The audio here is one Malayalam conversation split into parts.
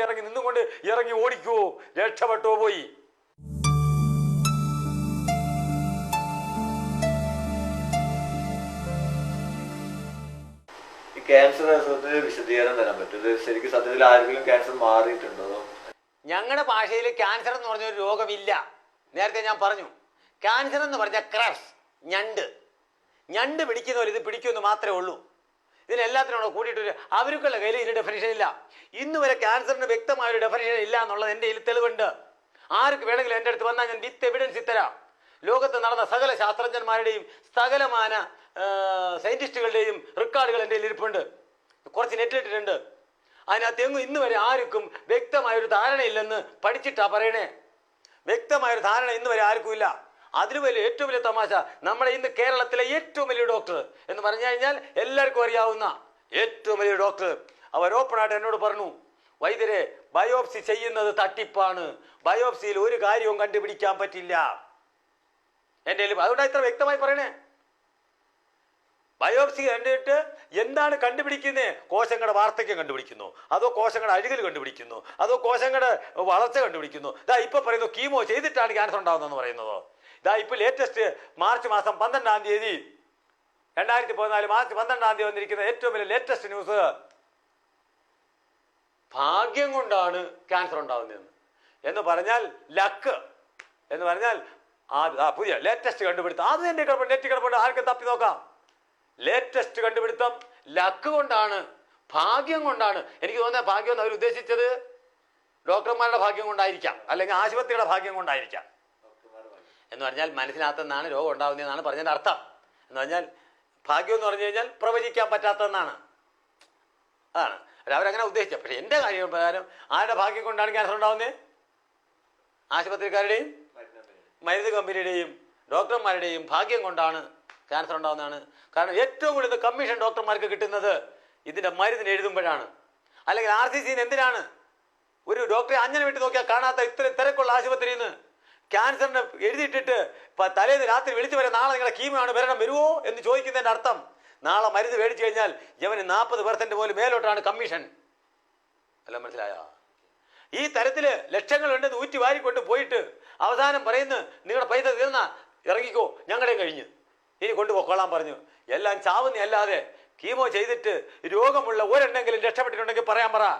എവിടെയെങ്കിലും ഇറങ്ങി നിന്നുകൊണ്ട് ഇറങ്ങി ഓടിക്കുവോ രക്ഷപ്പെട്ടോ പോയി. ഈ ക്യാൻസർ അസുഖത്തിന് വിശദീകരണം തരാൻ പറ്റും. ശരിക്കും സത്യത്തിൽ ആരെങ്കിലും ക്യാൻസർ മാറിയിട്ടുണ്ടോ? ഞങ്ങളുടെ ഭാഷയിൽ ക്യാൻസർ എന്ന് പറഞ്ഞ ഒരു രോഗമില്ല. നേരത്തെ ഞാൻ പറഞ്ഞു. ക്യാൻസർ എന്ന് പറഞ്ഞ ക്രഷ് ഞണ്ട്. ഞണ്ട് പിടിക്കുന്നവർ ഇത് പിടിക്കുമെന്ന് മാത്രമേ ഉള്ളൂ. ഇതിനെല്ലാത്തിനും കൂടെ കൂട്ടിയിട്ടൊരു അവർക്കുള്ള കയ്യിൽ ഇതിന് ഡെഫിനേഷൻ ഇല്ല. ഇന്ന് വരെ ക്യാൻസറിന് വ്യക്തമായ ഒരു ഡെഫിനേഷൻ ഇല്ല എന്നുള്ളത് എന്റെ കയ്യിൽ തെളിവുണ്ട്. ആർക്ക് വേണമെങ്കിലും എന്റെ അടുത്ത് വന്നാൽ ഞാൻ വിത്ത് എവിഡൻസ് തരാം. ലോകത്ത് നടന്ന സകല ശാസ്ത്രജ്ഞന്മാരുടെയും സകലമാന സയന്റിസ്റ്റുകളുടെയും റെക്കോർഡുകൾ എന്റെ കയ്യിൽ ഇരിപ്പുണ്ട്. കുറച്ച് നെറ്റിലിട്ടിട്ടുണ്ട് അതിനകത്ത് എങ്ങും ഇന്ന് വരെ ആർക്കും വ്യക്തമായൊരു ധാരണയില്ലെന്ന് പഠിച്ചിട്ടാ പറയണേ. വ്യക്തമായൊരു ധാരണ ഇന്ന് വരെ ആർക്കും ഇല്ല. അതിന് വലിയ ഏറ്റവും വലിയ തമാശ നമ്മുടെ ഇന്ന് കേരളത്തിലെ ഏറ്റവും വലിയ ഡോക്ടർ എന്ന് പറഞ്ഞു കഴിഞ്ഞാൽ എല്ലാവർക്കും അറിയാവുന്ന ഏറ്റവും വലിയ ഡോക്ടർ അവർ ഓപ്പണായിട്ട് എന്നോട് പറഞ്ഞു വൈദ്യരെ ബയോപ്സി ചെയ്യുന്നത് തട്ടിപ്പാണ്. ബയോപ്സിയിൽ ഒരു കാര്യവും കണ്ടുപിടിക്കാൻ പറ്റില്ല. എന്റെ അതുകൊണ്ട് ഇത്ര വ്യക്തമായി പറയണേ. ബയോപ്സി കണ്ടിട്ട് എന്താണ് കണ്ടുപിടിക്കുന്നത് കോശങ്ങളുടെ വാർദ്ധക്യം കണ്ടുപിടിക്കുന്നു. അതോ കോശങ്ങളുടെ അഴുകൽ കണ്ടുപിടിക്കുന്നു. അതോ കോശങ്ങളുടെ വളർച്ച കണ്ടുപിടിക്കുന്നു. ഇതാ ഇപ്പൊ പറയുന്നു കീമോ ചെയ്തിട്ടാണ് ക്യാൻസർ ഉണ്ടാകുന്നതെന്ന് പറയുന്നത്. ഇതാ ഇപ്പോൾ ലേറ്റസ്റ്റ് മാർച്ച് മാസം പന്ത്രണ്ടാം തീയതി. രണ്ടായിരത്തി പതിനാല് മാർച്ച് പന്ത്രണ്ടാം തീയതി വന്നിരിക്കുന്ന ഏറ്റവും വലിയ ലേറ്റസ്റ്റ് ന്യൂസ് ഭാഗ്യം കൊണ്ടാണ് ക്യാൻസർ ഉണ്ടാകുന്നതെന്ന്. എന്ന് പറഞ്ഞാൽ ലക്ക് എന്ന് പറഞ്ഞാൽ ആ പുതിയ ലേറ്റസ്റ്റ് കണ്ടുപിടുത്തം. അത് എന്റെ കിടപ്പുണ്ട് നെറ്റ് കിടപ്പുണ്ട്. ആർക്കും തപ്പി നോക്കാം. ലേറ്റസ്റ്റ് കണ്ടുപിടുത്തം ലക്ക് കൊണ്ടാണ് ഭാഗ്യം കൊണ്ടാണ്. എനിക്ക് തോന്നുന്നത് ഭാഗ്യം എന്ന് അവർ ഉദ്ദേശിച്ചത് ഡോക്ടർമാരുടെ ഭാഗ്യം കൊണ്ടായിരിക്കാം. അല്ലെങ്കിൽ ആശുപത്രിയുടെ ഭാഗ്യം കൊണ്ടായിരിക്കാം. എന്ന് പറഞ്ഞാൽ മനസ്സിനകത്തുനിന്നാണ് രോഗം ഉണ്ടാകുന്നതെന്നാണ് പറഞ്ഞതിന്റെ അർത്ഥം. എന്ന് പറഞ്ഞാൽ ഭാഗ്യം എന്ന് പറഞ്ഞു കഴിഞ്ഞാൽ പ്രവചിക്കാൻ പറ്റാത്തതെന്നാണ്. അതാണ്. അവരങ്ങനെ ഉദ്ദേശിച്ചത്. പക്ഷെ എന്റെ കാര്യം പ്രകാരം ആരുടെ ഭാഗ്യം കൊണ്ടാണ് ക്യാൻസർ ഉണ്ടാകുന്നത്? ആശുപത്രിക്കാരുടെയും മരുന്ന് കമ്പനിയുടെയും ഡോക്ടർമാരുടെയും ഭാഗ്യം കൊണ്ടാണ് ക്യാൻസർ ഉണ്ടാകുന്നതാണ്. കാരണം ഏറ്റവും കൂടുതൽ കമ്മീഷൻ ഡോക്ടർമാർക്ക് കിട്ടുന്നത് ഇതിന്റെ മരുന്നിന് എഴുതുമ്പോഴാണ്. അല്ലെങ്കിൽ ആർ സി സിന് എന്തിനാണ്? ഒരു ഡോക്ടറെ അഞ്ഞനെ വിട്ട് നോക്കിയാൽ കാണാത്ത ഇത്ര തിരക്കുള്ള ആശുപത്രിയിൽ നിന്ന് ക്യാൻസറിന് എഴുതിയിട്ടിട്ട് തലേന്ന് രാത്രി വിളിച്ചു വരെ നാളെ നിങ്ങളെ കീമയാണ് വരണം വരുമോ എന്ന് ചോദിക്കുന്നതിന്റെ അർത്ഥം. നാളെ മരുന്ന് മേടിച്ചു കഴിഞ്ഞാൽ ഇവന് നാൽപ്പത് പെർസെന്റ് പോലും മേലോട്ടാണ് കമ്മീഷൻ അല്ല മനസ്സിലായോ? ഈ തരത്തിൽ ലക്ഷങ്ങളുണ്ടെന്ന് ഊറ്റി വാരിക്കൊണ്ട് പോയിട്ട് അവസാനം പറയുന്നു നിങ്ങളുടെ പൈസ തീർന്ന ഇറങ്ങിക്കോ ഞങ്ങളുടെയും കഴിഞ്ഞ്. ഇനി കൊണ്ടുപോയിക്കൊള്ളാൻ പറഞ്ഞു. എല്ലാം ചാവുന്ന അല്ലാതെ കീമോ ചെയ്തിട്ട് രോഗമുള്ള ഒരെണ്ണെങ്കിലും രക്ഷപ്പെട്ടിട്ടുണ്ടെങ്കിൽ പറയാൻ പറ.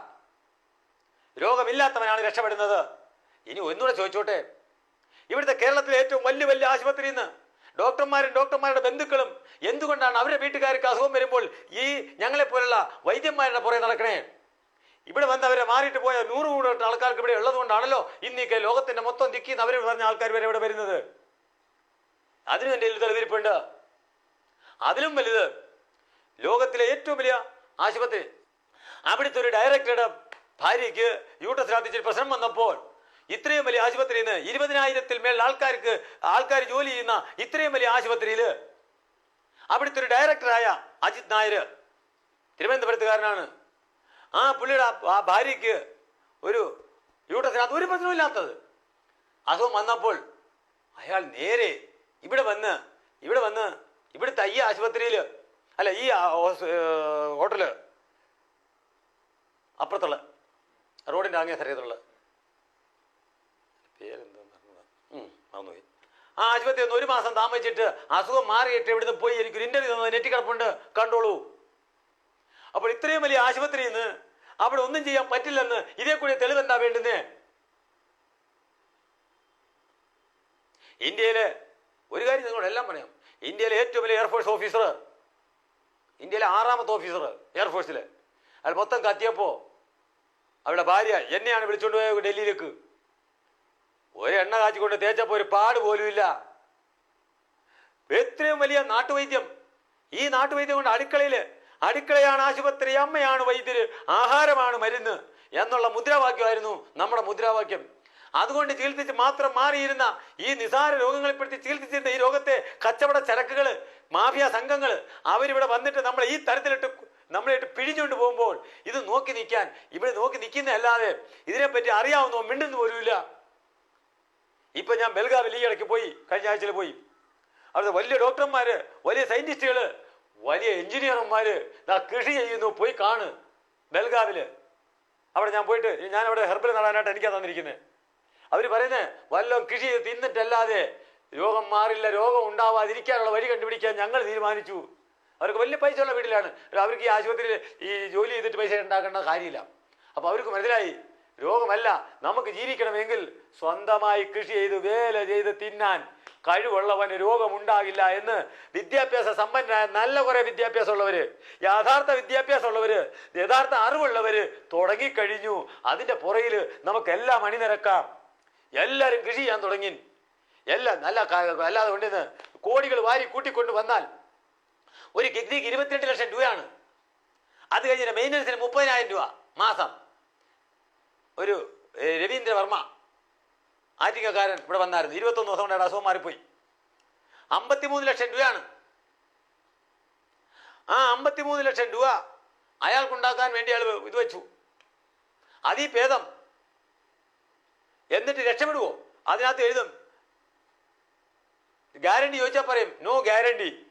രോഗമില്ലാത്തവനാണ് രക്ഷപ്പെടുന്നത്. ഇനി ഒന്നുകൂടെ ചോദിച്ചോട്ടെ ഇവിടുത്തെ കേരളത്തിലെ ഏറ്റവും വലിയ വലിയ ആശുപത്രിയിൽ നിന്ന് ഡോക്ടർമാരും ഡോക്ടർമാരുടെ ബന്ധുക്കളും എന്തുകൊണ്ടാണ് അവരുടെ വീട്ടുകാർക്ക് അസുഖം വരുമ്പോൾ ഈ ഞങ്ങളെ പോലുള്ള വൈദ്യന്മാരുടെ പുറകെ നടക്കണേ? ഇവിടെ വന്ന് അവരെ മാറിയിട്ട് പോയ നൂറ് കൂടുതൽ ആൾക്കാർക്ക് ഇവിടെ ഉള്ളതുകൊണ്ടാണല്ലോ ഇന്നീക്കെ ലോകത്തിന്റെ മൊത്തം ദിക്കിന്ന് അവർ പറഞ്ഞ ആൾക്കാർ വരെ ഇവിടെ വരുന്നത്. അതിനും എന്റെ തെളിവിരിപ്പുണ്ട് അതിലും വലുത് ലോകത്തിലെ ഏറ്റവും വലിയ ആശുപത്രി. അവിടുത്തെ ഒരു ഡയറക്ടറുടെ ഭാര്യയ്ക്ക് യൂട്ടസിനകത്ത് പ്രശ്നം വന്നപ്പോൾ ഇത്രയും വലിയ ആശുപത്രിയിൽ നിന്ന് ഇരുപതിനായിരത്തിൽ മേൽ ആൾക്കാർക്ക് ആൾക്കാർ ജോലി ചെയ്യുന്ന ഇത്രയും വലിയ ആശുപത്രിയിൽ അവിടുത്തെ ഒരു ഡയറക്ടറായ അജിത് നായർ തിരുവനന്തപുരത്തുകാരനാണ്. ആ പുള്ളിയുടെ ആ- ഭാര്യയ്ക്ക് ഒരു യൂട്ടസിനകത്ത് ഒരു പ്രശ്നമില്ലാത്തത് അസുഖം വന്നപ്പോൾ അയാൾ നേരെ ഇവിടെ വന്ന് ഇവിടെ വന്ന് ഇവിടുത്തെ ഈ ആശുപത്രിയിൽ അല്ല ഈ ഹോട്ടൽ അപ്പുറത്തുള്ള റോഡിന്റെ അങ്ങേ സ്ഥലത്തുള്ള ആ ആശുപത്രി ഒന്ന് ഒരു മാസം താമസിച്ചിട്ട് അസുഖം മാറിയിട്ട് ഇവിടുന്ന് പോയി എനിക്കൊരു ഇന്റർവ്യൂ തന്നത് നെറ്റി കിടപ്പുണ്ട്. കണ്ടോളൂ. അപ്പോൾ ഇത്രയും വലിയ ആശുപത്രിയിൽ നിന്ന് അവിടെ ഒന്നും ചെയ്യാൻ പറ്റില്ലെന്ന് ഇതേ കൂടി തെളിവെന്താ വേണ്ടുന്നേ? ഇന്ത്യയിലെ ഒരു കാര്യം നിങ്ങളോട് എല്ലാം പറയാം. ഇന്ത്യയിലെ ഏറ്റവും വലിയ എയർഫോഴ്സ് ഓഫീസർ ഇന്ത്യയിലെ ആറാമത്തെ ഓഫീസർ എയർഫോഴ്സിലെ അയാൾ മൊത്തം കത്തിയപ്പോ അവിടെ ഭാര്യ എന്നെയാണ് വിളിച്ചുകൊണ്ട് പോയത് ഡൽഹിയിലേക്ക്. ഒരു എണ്ണ കാച്ചിക്കൊണ്ട് തേച്ചപ്പോ ഒരു പാട് പോലും ഇല്ല. എത്രയും വലിയ നാട്ടുവൈദ്യം ഈ നാട്ടുവൈദ്യം കൊണ്ട് അടുക്കളയിൽ അടുക്കളയാണ് ആശുപത്രി അമ്മയാണ് വൈദ്യര് ആഹാരമാണ് മരുന്ന് എന്നുള്ള മുദ്രാവാക്യമായിരുന്നു നമ്മുടെ മുദ്രാവാക്യം. അതുകൊണ്ട് ചികിത്സിച്ച് മാത്രം മാറിയിരുന്ന ഈ നിസാര രോഗങ്ങളെപ്പെടുത്തി ചികിത്സിച്ചിരുന്ന ഈ രോഗത്തെ കച്ചവട ചരക്കുകൾ മാഫിയ സംഘങ്ങൾ അവരിവിടെ വന്നിട്ട് നമ്മളെ ഈ തരത്തിലിട്ട് നമ്മളിട്ട് പിഴിഞ്ഞുകൊണ്ട് പോകുമ്പോൾ ഇത് നോക്കി നിൽക്കാൻ ഇവിടെ നോക്കി നിൽക്കുന്നതല്ലാതെ ഇതിനെപ്പറ്റി അറിയാവുന്നോ മിണ്ടുന്നു പോലുമില്ല. ഇപ്പൊ ഞാൻ ബൽഗാവിൽ ഈ ഇടയ്ക്ക് പോയി കഴിഞ്ഞ ആഴ്ചയിൽ പോയി. അവിടുത്തെ വലിയ ഡോക്ടർമാര് വലിയ സയന്റിസ്റ്റുകൾ വലിയ എഞ്ചിനീയർമാര് ഞാൻ കൃഷി ചെയ്യുന്നു പോയി കാണ് ബൽഗാവിൽ. അവിടെ ഞാൻ പോയിട്ട് ഞാൻ അവിടെ ഹെർബൽ നടാനായിട്ട് എനിക്കാ തന്നിരിക്കുന്നത് അവർ പറയുന്നത് വല്ലതും കൃഷി ചെയ്ത് തിന്നിട്ടല്ലാതെ രോഗം മാറില്ല രോഗം ഉണ്ടാവാതിരിക്കാനുള്ള വഴി കണ്ടുപിടിക്കാൻ ഞങ്ങൾ തീരുമാനിച്ചു. അവർക്ക് വലിയ പൈസ ഉള്ള വീട്ടിലാണ്. അവർക്ക് ഈ ആശുപത്രിയിൽ ഈ ജോലി ചെയ്തിട്ട് പൈസ ഉണ്ടാക്കേണ്ട കാര്യമില്ല. അപ്പോൾ അവർക്ക് മനസ്സിലായി രോഗമല്ല നമുക്ക് ജീവിക്കണമെങ്കിൽ സ്വന്തമായി കൃഷി ചെയ്ത് വേല ചെയ്ത് തിന്നാൻ കഴിവുള്ളവന് രോഗമുണ്ടാകില്ല എന്ന് വിദ്യാഭ്യാസ സമ്പന്നരായ നല്ല കുറെ വിദ്യാഭ്യാസമുള്ളവര് യഥാർത്ഥ വിദ്യാഭ്യാസമുള്ളവര് യഥാർത്ഥ അറിവുള്ളവര് തുടങ്ങിക്കഴിഞ്ഞു. അതിന്റെ പുറകിൽ നമുക്കെല്ലാം അണിനിരക്കാം. എല്ലാവരും കൃഷി ചെയ്യാൻ തുടങ്ങി എല്ലാം നല്ല അല്ലാതെ കൊണ്ടിന്ന് കോടികൾ വാരി കൂട്ടിക്കൊണ്ട് വന്നാൽ ഒരു കിഡ്നിക്ക് ഇരുപത്തിരണ്ട് ലക്ഷം രൂപയാണ്. അത് കഴിഞ്ഞ മെയിന്റനൻസിന് മുപ്പതിനായിരം രൂപ മാസം. ഒരു രവീന്ദ്രവർമ്മ രവീന്ദ്ര വർമ്മ ആറ്റിങ്ങക്കാരൻ ഇവിടെ വന്നായിരുന്നു. ഇരുപത്തൊന്ന് ദിവസം കൊണ്ട് അസുഖം മാറിപ്പോയി. അമ്പത്തിമൂന്ന് ലക്ഷം രൂപയാണ്. ആ അമ്പത്തിമൂന്ന് ലക്ഷം രൂപ അയാൾക്കുണ്ടാക്കാൻ വേണ്ടി അയാൾ ഇത് വെച്ചു. അതീ ഭേദം എന്നിട്ട് രക്ഷപ്പെടുവോ? അതിനകത്ത് എഴുതും. ഗ്യാരണ്ടി ചോദിച്ചാൽ പറയും നോ ഗ്യാരണ്ടി.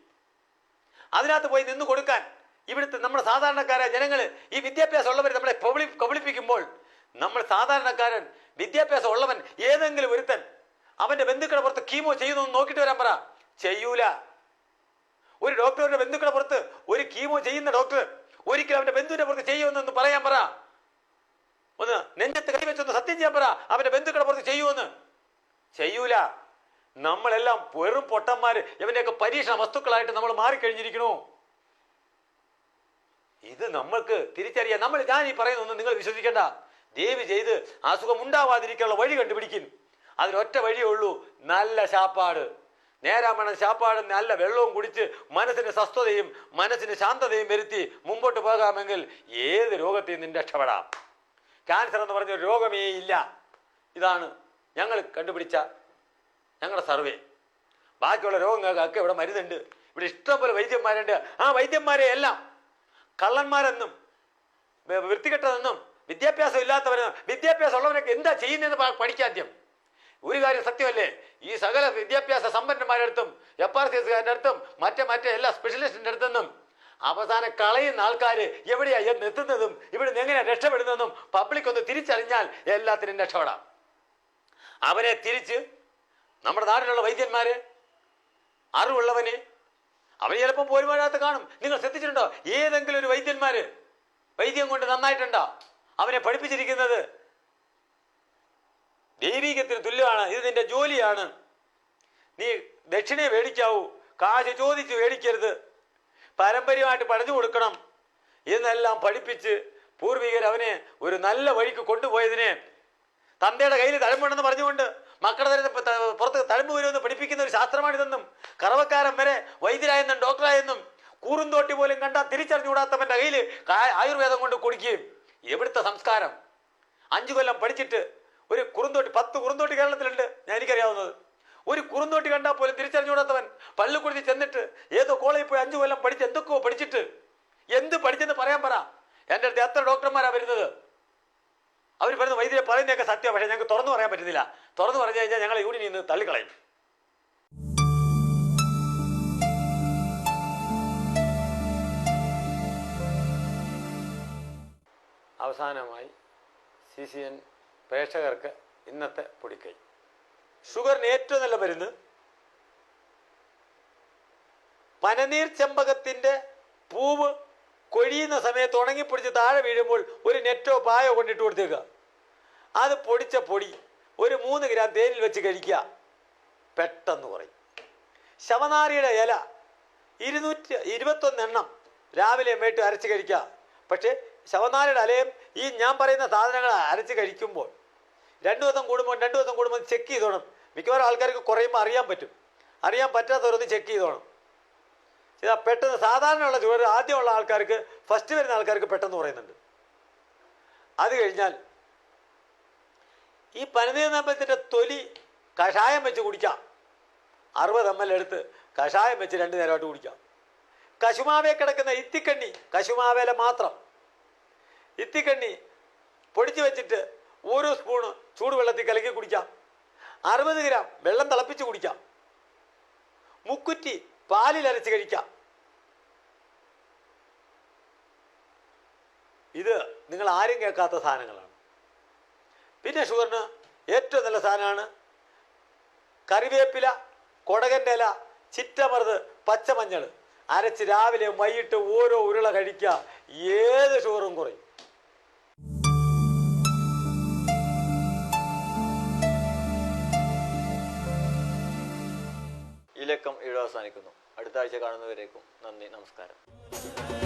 അതിനകത്ത് പോയി നിന്ന് കൊടുക്കാൻ ഇവിടുത്തെ നമ്മുടെ സാധാരണക്കാരായ ജനങ്ങൾ ഈ വിദ്യാഭ്യാസം ഉള്ളവർ നമ്മളെ കബളി കബളിപ്പിക്കുമ്പോൾ നമ്മൾ സാധാരണക്കാരൻ വിദ്യാഭ്യാസം ഉള്ളവൻ ഏതെങ്കിലും ഒരുത്തൻ അവന്റെ ബന്ധുക്കളുടെ പുറത്ത് കീമോ ചെയ്യുന്നു നോക്കിട്ട് വരാൻ പറ. ചെയ്യൂല. ഒരു ഡോക്ടറുടെ ബന്ധുക്കളുടെ പുറത്ത് ഒരു കീമോ ചെയ്യുന്ന ഡോക്ടർ ഒരിക്കലും അവന്റെ ബന്ധുവിന്റെ പുറത്ത് ചെയ്യുമെന്നൊന്ന് പറയാൻ പറ. ഒന്ന് നെഞ്ചത്ത് കൈവച്ചൊന്ന് സത്യം ചെയ്യാൻ പറ. അവന്റെ ബന്ധുക്കളുടെ പുറത്ത് ചെയ്യുമെന്ന് ചെയ്യൂല. നമ്മളെല്ലാം വെറും പൊട്ടന്മാര്. ഇവന്റെയൊക്കെ പരീക്ഷണ വസ്തുക്കളായിട്ട് നമ്മൾ മാറിക്കഴിഞ്ഞിരിക്കണു. ഇത് നമ്മൾക്ക് തിരിച്ചറിയാം നമ്മൾ ഞാൻ ഈ പറയുന്നൊന്നും നിങ്ങൾ വിശ്വസിക്കേണ്ട. ദേവി ചെയ്ത് അസുഖം ഉണ്ടാവാതിരിക്കാനുള്ള വഴി കണ്ടുപിടിക്കും. അതിനൊറ്റ വഴിയേ ഉള്ളൂ നല്ല ശാപ്പാട്. നേരാമണം ശാപ്പാടും നല്ല വെള്ളവും കുടിച്ച് മനസ്സിന് സ്വസ്ഥതയും മനസ്സിന് ശാന്തതയും വരുത്തി മുമ്പോട്ട് പോകാമെങ്കിൽ ഏത് രോഗത്തിൽ നിന്ന് രക്ഷപ്പെടാം. ക്യാൻസർ എന്ന് പറഞ്ഞ രോഗമേ ഇല്ല. ഇതാണ് ഞങ്ങൾ കണ്ടുപിടിച്ച ഞങ്ങളുടെ സർവേ. ബാക്കിയുള്ള രോഗങ്ങൾക്കൊക്കെ ഇവിടെ മരുന്നുണ്ട്. ഇവിടെ ഇഷ്ടംപോലെ വൈദ്യന്മാരുണ്ട്. ആ വൈദ്യന്മാരെ എല്ലാം കള്ളന്മാരെന്നും വൃത്തികെട്ടതെന്നും വിദ്യാഭ്യാസം ഇല്ലാത്തവർ വിദ്യാഭ്യാസം ഉള്ളവരൊക്കെ എന്താ ചെയ്യുന്നതെന്ന് പഠിക്കാദ്യം ഒരു കാര്യം സത്യമല്ലേ? ഈ സകല വിദ്യാഭ്യാസ സമ്പന്നന്മാരുടെ അടുത്തും എഫ് ആർ സി എസ്കാരുടെ അടുത്തും മറ്റേ മറ്റേ എല്ലാ സ്പെഷ്യലിസ്റ്റിന്റെ അടുത്തുനിന്നും അവസാനം കളയുന്ന ആൾക്കാർ എവിടെയാ എന്ന് എത്തുന്നതും ഇവിടുന്ന് എങ്ങനെ രക്ഷപ്പെടുന്നതെന്നും പബ്ലിക് ഒന്ന് തിരിച്ചറിഞ്ഞാൽ എല്ലാത്തിനും രക്ഷപ്പെടാം. അവരെ തിരിച്ച് നമ്മുടെ നാട്ടിലുള്ള വൈദ്യന്മാർ അറിവുള്ളവന് അവൻ ചിലപ്പോൾ പോരുമാഴാത്ത കാണും. നിങ്ങൾ ശ്രദ്ധിച്ചിട്ടുണ്ടോ? ഏതെങ്കിലും ഒരു വൈദ്യന്മാർ വൈദ്യം കൊണ്ട് നന്നായിട്ടുണ്ടോ? അവനെ പഠിപ്പിച്ചിരിക്കുന്നത്. ദൈവീകത്തിന് തുല്യമാണ് ഇത് നിന്റെ ജോലിയാണ്. നീ ദക്ഷിണയെ മേടിക്കാവൂ കാശ് ചോദിച്ച് മേടിക്കരുത്. പാരമ്പര്യമായിട്ട് പഠിച്ചു കൊടുക്കണം. എന്നെല്ലാം പഠിപ്പിച്ച് പൂർവികർ അവനെ ഒരു നല്ല വഴിക്ക് കൊണ്ടുപോയതിനെ തന്തയുടെ കയ്യിൽ തഴമ്പുണ്ടെന്ന് പറഞ്ഞുകൊണ്ട് മക്കളുടെ തരുന്ന പുറത്ത് തഴമ്പ് വരുമെന്ന് പഠിപ്പിക്കുന്ന ഒരു ശാസ്ത്രമാണിതെന്നും കറവക്കാരൻ വരെ വൈദ്യരായെന്നും ഡോക്ടറായെന്നും കൂറുന്തോട്ടി പോലും കണ്ടാൽ തിരിച്ചറിഞ്ഞുകൂടാത്തവന്റെ കയ്യിൽ ആയുർവേദം കൊണ്ട് കൊടുക്കുകയും എവിടുത്തെ സംസ്കാരം? അഞ്ചു കൊല്ലം പഠിച്ചിട്ട് ഒരു കുറുന്തോട്ടി പത്ത് കുറുന്തോട്ടി കേരളത്തിലുണ്ട് ഞാൻ എനിക്കറിയാവുന്നത്. ഒരു കുറുന്തോട്ടി കണ്ടാൽ പോലും തിരിച്ചറിഞ്ഞുകൂടാത്തവൻ പള്ളിക്കുടിച്ച് ചെന്നിട്ട് ഏതോ കോളേജിൽ പോയി അഞ്ചു കൊല്ലം പഠിച്ച് എന്തൊക്കെയോ പഠിച്ചിട്ട് എന്ത് പഠിച്ചെന്ന് പറയാൻ പറ. എന്റെ അടുത്ത് എത്ര ഡോക്ടർമാരാണ് വരുന്നത്? അവർ പറയുന്ന വൈദ്യരെ പറയുന്നതൊക്കെ സത്യമാണ് പക്ഷേ ഞങ്ങൾക്ക് തുറന്നു പറയാൻ പറ്റുന്നില്ല. തുറന്നു പറഞ്ഞു കഴിഞ്ഞാൽ ഞങ്ങൾ യൂണിയനിൽ നിന്ന് തള്ളിക്കളയും. അവസാനമായി സി സി എൻ പ്രേക്ഷകർക്ക് ഇന്നത്തെ പൊടിക്കൈ. ഷുഗറിന് ഏറ്റവും നല്ല മരുന്ന്? പനനീർ ചെമ്പകത്തിന്റെ പൂവ് കൊഴിയുന്ന സമയത്ത് ഉണങ്ങിപ്പൊടിച്ച് താഴെ വീഴുമ്പോൾ ഒരു നെറ്റോ പായോ കൊണ്ടിട്ട് കൊടുത്തേക്കുക. അത് പൊടിച്ച പൊടി ഒരു മൂന്ന് ഗ്രാം തേനിൽ വെച്ച് കഴിക്കുക. പെട്ടെന്ന് കുറയും. ശവനാരിയുടെ ഇല ഇരുന്നൂറ്റി ഇരുപത്തൊന്ന് എണ്ണം രാവിലെ മേട്ട് അരച്ച് കഴിക്കുക. പക്ഷേ ശവനാരിയുടെ ഇലയും ഈ ഞാൻ പറയുന്ന സാധനങ്ങൾ അരച്ച് കഴിക്കുമ്പോൾ രണ്ടു ദിവസം കൂടുമ്പോൾ രണ്ടു ദിവസം കൂടുമ്പോൾ ചെക്ക് ചെയ്തോണം. മിക്കവാറും ആൾക്കാർക്ക് കുറയുമ്പോൾ അറിയാൻ പറ്റും. അറിയാൻ പറ്റാത്തവരൊന്ന് ചെക്ക് ചെയ്തോണം. ഇതാ പെട്ടെന്ന് സാധാരണയുള്ള ജോലി ആദ്യമുള്ള ആൾക്കാർക്ക് ഫസ്റ്റ് വരുന്ന ആൾക്കാർക്ക് പെട്ടെന്ന് പറയുന്നുണ്ട് അത് കഴിഞ്ഞാൽ ഈ പനനീർനമ്പത്തിന്റെ തൊലി കഷായം വെച്ച് കുടിക്കാം. അറുപത് എം എൽ എടുത്ത് കഷായം വെച്ച് രണ്ട് നേരമായിട്ട് കുടിക്കാം. കശുമാവേ കിടക്കുന്ന ഇത്തിക്കണ്ണി കശുമാവേല മാത്രം. ഇത്തിക്കണ്ണി പൊടിച്ചു വെച്ചിട്ട് ഓരോ സ്പൂണ് ചൂടുവെള്ളത്തിൽ കലക്കി കുടിക്കാം. അറുപത് ഗ്രാം വെള്ളം തിളപ്പിച്ച് കുടിക്കാം. മുക്കുറ്റി പാലിൽ അരച്ച് കഴിക്കാം. ഇത് നിങ്ങൾ ആരും കേൾക്കാത്ത സാധനങ്ങളാണ്. പിന്നെ ഷുഗറിന് ഏറ്റവും നല്ല സാധനമാണ് കറിവേപ്പില കൊടകന്റെ ഇല ചിറ്റമറുത് പച്ചമഞ്ഞൾ. അരച്ച് രാവിലെ വൈകിട്ട് ഓരോ ഉരുള കഴിക്കുക. ഏത് ഷുഗറും കുറയും. ഈ ലക്കം ഇവിടെ അവസാനിക്കുന്നു. അടുത്ത ആഴ്ച കാണുന്നവരേക്കും നന്ദി നമസ്കാരം.